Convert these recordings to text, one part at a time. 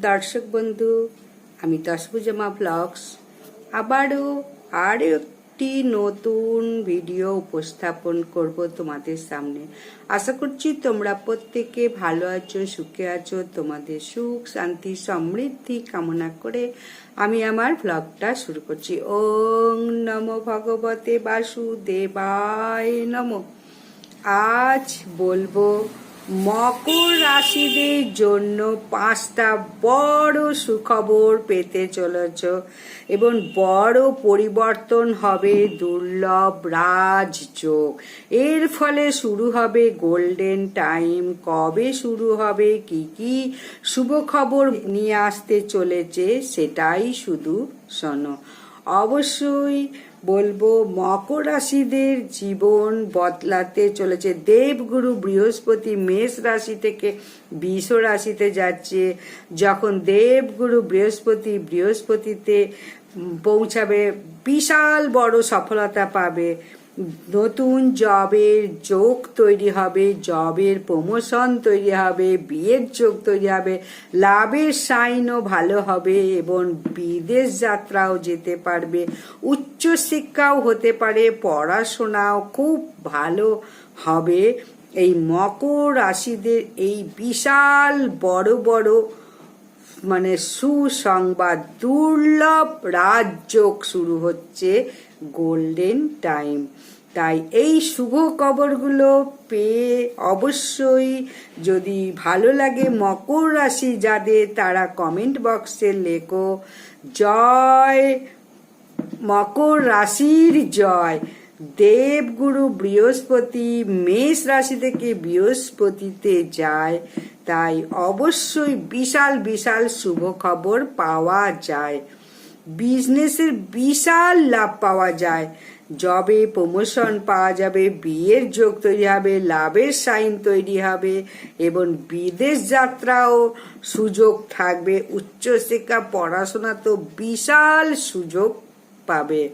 দর্শক বন্ধু, আমি দশভুজামা ব্লগস। আবারও আর একটি নতুন ভিডিও উপস্থাপন করব তোমাদের সামনে। আশা করছি তোমরা প্রত্যেকে ভালো আছো, সুখে আছো, তোমাদের সুখ, শান্তি, সমৃদ্ধি কামনা করে আমি আমার ব্লগটা শুরু করছি। ওং নম ভগবতে বাসুদেবায় নমঃ। আজ বলব মকর রাশিদের জন্য পাঁচটা বড় সুখবর পেতে চলেছ এবং বড় পরিবর্তন হবে দুর্লভ রাজযোগ। এর ফলে শুরু হবে গোল্ডেন টাইম। কবে শুরু হবে, কি কি শুভ খবর নিয়ে আসতে চলেছে সেটাই শুধু শোনো। অবশ্যই বলব, মকর রাশিদের জীবন বদলাতে চলেছে। দেবগুরু বৃহস্পতি মেষ রাশি থেকে বিষ রাশিতে যাচ্ছে। যখন দেবগুরু বৃহস্পতি বৃহস্পতিতে পৌঁছাবে, বিশাল বড় সফলতা পাবে। নতুন জবের যোগ তৈরি হবে, জবের প্রমোশন তৈরি হবে, বিয়ের যোগ তৈরি হবে, লাভের সাইনও ভালো হবে এবং বিদেশ যাত্রাও যেতে পারবে উচ্চ শিক্ষাও হতে পারে, পড়াশোনাও খুব ভালো হবে। এই মকর রাশিদের এই বিশাল বড় বড় মানে সুসংবাদ, দুর্লভ রাজযোগ শুরু হচ্ছে গোল্ডেন টাইম। তাই এই শুভ খবরগুলো পেয়ে অবশ্যই যদি ভালো লাগে মকর রাশি যাদের, তারা কমেন্ট বক্সে লেখো, জয় মকর রাশির জয়। দেবগুরু বৃহস্পতি, মেষ রাশি থেকে বৃহস্পতিতে যায়, তাই অবশ্যই বিশাল বিশাল শুভ খবর পাওয়া যায়। বিজনেসের বিশাল লাভ পাওয়া যায়। জবে প্রমোশন পাওয়া যাবে, বিয়ের যোগ তৈরি হবে, লাভের সাইন তৈরি হবে, এবং বিদেশ যাত্রাও সুযোগ থাকবে। উচ্চশিক্ষা, পড়াশোনা তো বিশাল সুযোগ পাবে।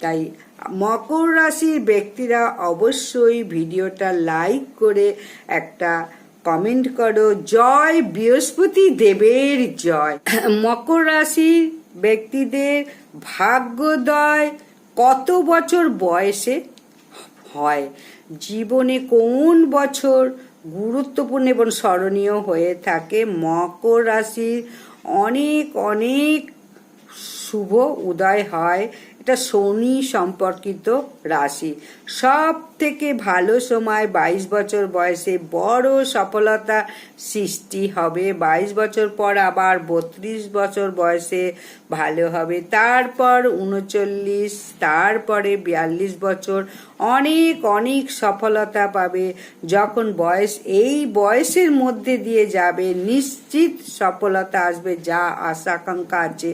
তাই মকর রাশির ব্যক্তিরা অবশ্যই ভিডিওটা লাইক করে একটা কমেন্ট করো, জয় বৃহস্পতি দেবের জয়। মকর রাশির ব্যক্তিদের ভাগ্যোদয় কত বছর বয়সে হয়? জীবনে কোন বছর গুরুত্বপূর্ণ এবং স্মরণীয় হয়ে থাকে? মকর রাশির অনেক অনেক শুভ, উদয় হয়। এটা শনি সম্পর্কিত রাশি। সব থেকে ভালো সময় বাইশ বছর বয়সে বড় সফলতা সৃষ্টি হবে। বাইশ বছর পর আবার বত্রিশ বছর বয়সে ভালো হবে। তারপর উনচল্লিশ, তারপরে বিয়াল্লিশ বছর অনেক অনেক সফলতা পাবে। যখন বয়স এই বয়সের মধ্যে দিয়ে যাবে, নিশ্চিত সফলতা আসবে, যা আশা আকাঙ্ক্ষা আছে।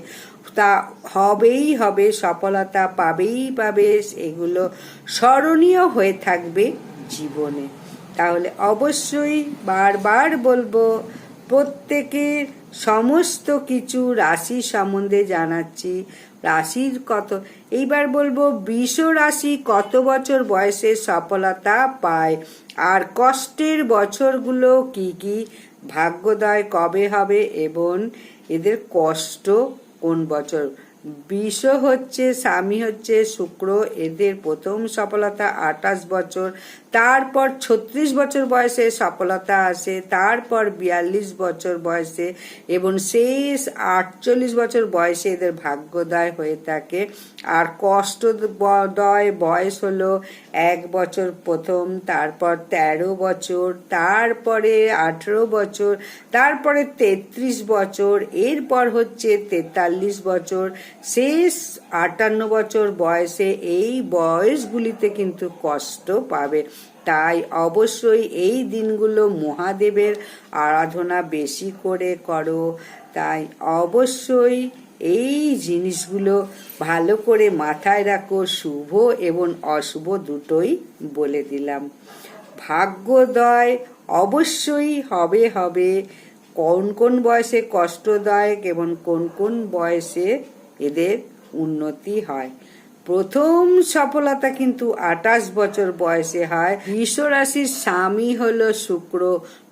হবেই হবে, সফলতা পাবেই পাবে, এগুলো স্মরণীয় হয়ে থাকবে জীবনে। তাহলে অবশ্যই বারবার বলব, প্রত্যেকের সমস্ত কিছু রাশি সম্বন্ধে জানাচ্ছি। রাশির কত, এইবার বলব, বিষ রাশি কত বছর বয়সে সফলতা পায়? আর কষ্টের বছরগুলো কি কি? ভাগ্যোদয় কবে হবে? এবং এদের কষ্ট কোন বছর বিষ হচ্ছে, স্বামী হচ্ছে, শুক্র, এদের প্রথম সফলতা আঠাশ বছর, তারপর ছত্রিশ বছর বয়সে সফলতা আসে, তারপর বিয়াল্লিশ বছর বয়সে এবং শেষ আটচল্লিশ বছর বয়সে এদের ভাগ্যোদয় হয়ে থাকে। আর কষ্টদয় বয়স হলো এক বছর প্রথম, তারপর ১৩ বছর, তারপরে আঠেরো বছর, তারপরে তেত্রিশ বছর, এরপর হচ্ছে তেতাল্লিশ বছর শেষ আটান্ন বছর বয়সে এই বয়সগুলিতে কিন্তু কষ্ট পাবে। তাই অবশ্যই এই দিনগুলো মহাদেবের আরাধনা বেশি করে করো। তাই অবশ্যই এই জিনিসগুলো ভালো করে মাথায় রাখো, শুভ এবং অশুভ দুটোই বলে দিলাম। ভাগ্যোদয় অবশ্যই হবে হবে। কোন কোন বয়সে কষ্টদায়ক এবং কোন কোন বয়সে এদের উন্নতি হয়। প্রথম সফলতা কিন্তু আঠাশ বছর বয়সে হয়। বিশ্বরাশির রাশির স্বামী হলো শুক্র।